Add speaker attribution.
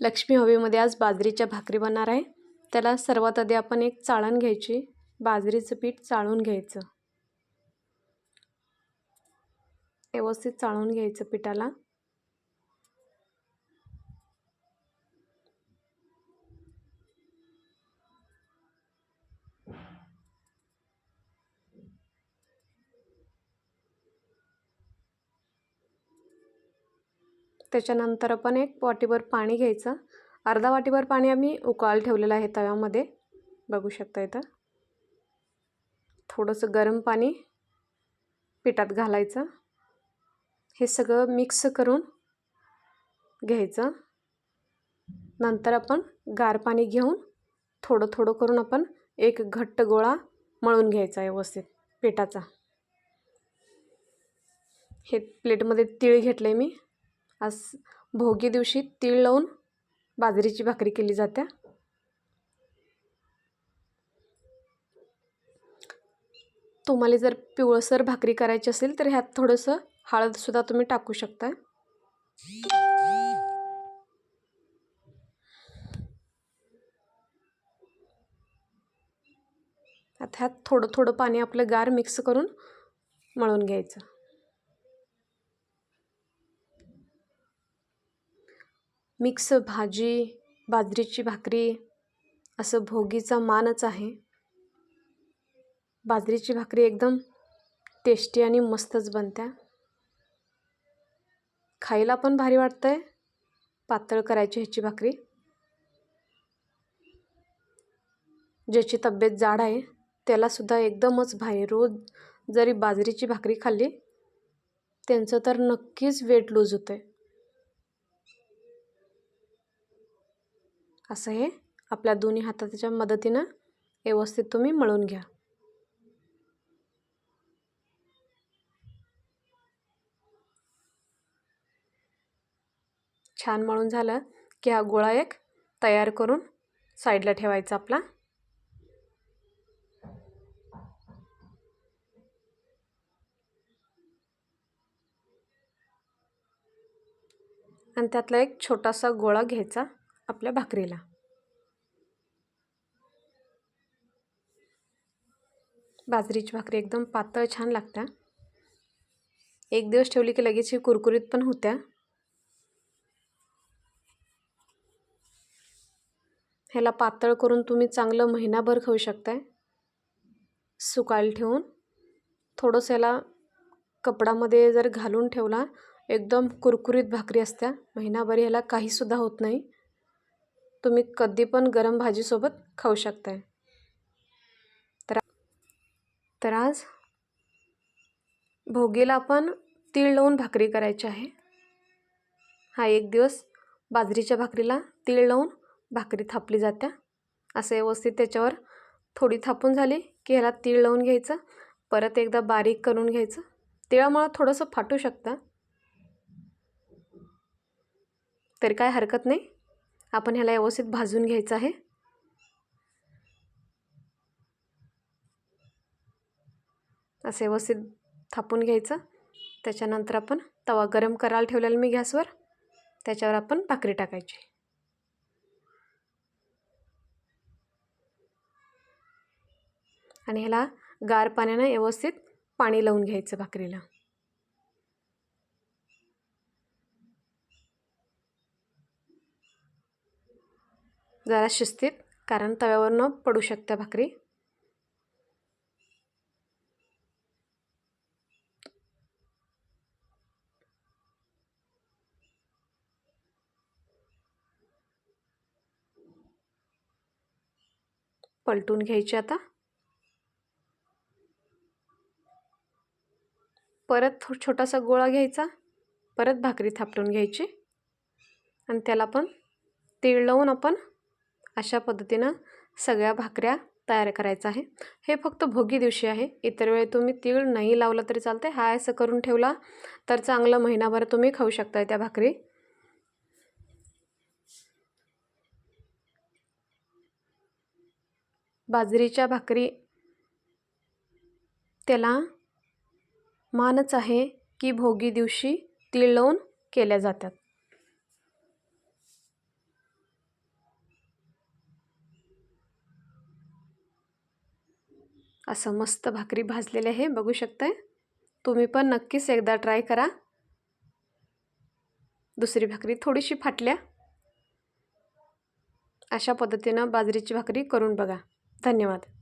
Speaker 1: लक्ष्मी हवेमध्ये आज बाजरीच्या भाकरी बनणार आहे. त्याला सर्वात आधी आपण एक चाळण घ्यायची. बाजरीचं पीठ चाळून घ्यायचं. व्यवस्थित चाळून घ्यायचं पिठाला. त्याच्यानंतर आपण एक वाटीभर पाणी घ्यायचं. अर्धा वाटीभर पाणी आम्ही उकाळ ठेवलेलं आहे तव्यामध्ये. बघू शकता इथं. थोडंसं गरम पाणी पिठात घालायचं. हे सगळं मिक्स करून घ्यायचं. नंतर आपण गार पाणी घेऊन थोडं थोडं करून आपण एक घट्ट गोळा मळून घ्यायचा व्यवस्थित पिठाचा. हे प्लेटमध्ये तीळ घेतलं आहे मी. आज भोगी दिवशी तीळ लावून बाजरीची भाकरी केली जाते तुम्हाला जर पिवळसर भाकरी करायची असेल तर ह्यात थोडंसं हळदसुद्धा तुम्ही टाकू शकता. आता ह्यात थोडं थोडं पाणी आपलं गार मिक्स करून मळून घ्यायचं. मिक्स भाजी बाजरीची भाकरी असं भोगीचा मानच आहे. बाजरीची भाकरी एकदम टेस्टी आणि मस्तच बनत्या. खायला पण भारी वाटतं आहे पातळ करायची ह्याची भाकरी. ज्याची तब्येत जाड आहे त्यालासुद्धा एकदमच भारी. रोज जरी बाजरीची भाकरी खाल्ली त्यांचं तर नक्कीच वेट लूज होतं आहे असं हे. आपल्या दोन्ही हाताच्या मदतीनं व्यवस्थित तुम्ही मळून घ्या. छान मळून झालं की हा गोळा एक तयार करून साईडला ठेवायचा आपला. आणि त्यातला एक छोटासा गोळा घ्यायचा. आपल्या भाकरीला. बाजरीची भाकरी एकदम पातळ छान लागत्या. एक दिवस ठेवली की लगेच ही कुरकुरीत पण होत्या. ह्याला पातळ करून तुम्ही चांगलं महिनाभर खाऊ शकताय. सुकायला ठेवून. थोडंसं ह्याला कपडामध्ये जर घालून ठेवला एकदम कुरकुरीत भाकरी असत्या. महिनाभर ह्याला काहीसुद्धा होत नाही. तुम्ही कधी पण गरम भाजीसोबत खाऊ शकताय. तर तर आज भोगीला आपण तीळ लावून भाकरी करायची आहे. हा एक दिवस बाजरीच्या भाकरीला तीळ लावून भाकरी थापली जात्या. असं व्यवस्थित त्याच्यावर थोडी थापून झाली की ह्याला तीळ लावून घ्यायचं. परत एकदा बारीक करून घ्यायचं. तिळामुळं थोडंसं फाटू शकतं. तरी काय हरकत नाही. आपण ह्याला व्यवस्थित भाजून घ्यायचं आहे. असं व्यवस्थित थापून घ्यायचं. त्याच्यानंतर आपण तवा गरम करायला ठेवलेला मी गॅसवर. त्याच्यावर आपण भाकरी टाकायची. आणि ह्याला गार पाण्यानं व्यवस्थित पाणी लावून घ्यायचं भाकरीला. जरा शिस्तीत कारण तव्यावर न पडू शकते भाकरी. पलटून घ्यायची आता. परत छोटासा गोळा घ्यायचा. परत भाकरी थापटून घ्यायची. आणि त्याला पण तीळ लावून आपण अशा पद्धतीनं सगळ्या भाकऱ्या तयार करायचं आहे. हे फक्त भोगी दिवशी आहे. इतर वेळी तुम्ही तीळ नाही लावलं तरी चालते हा असं करून ठेवला तर चांगलं महिनाभर तुम्ही खाऊ शकताय त्या भाकरी. बाजरीच्या भाकरी त्याला मानच आहे की भोगी दिवशी तीळ लावून केल्या जातात. असं मस्त भाकरी भाजलेले आहे बघू शकताय? तुम्ही पण नक्कीच एकदा ट्राय करा. दुसरी भाकरी थोडीशी फाटल्या. अशा पद्धतीनं बाजरीची भाकरी करून बघा. धन्यवाद.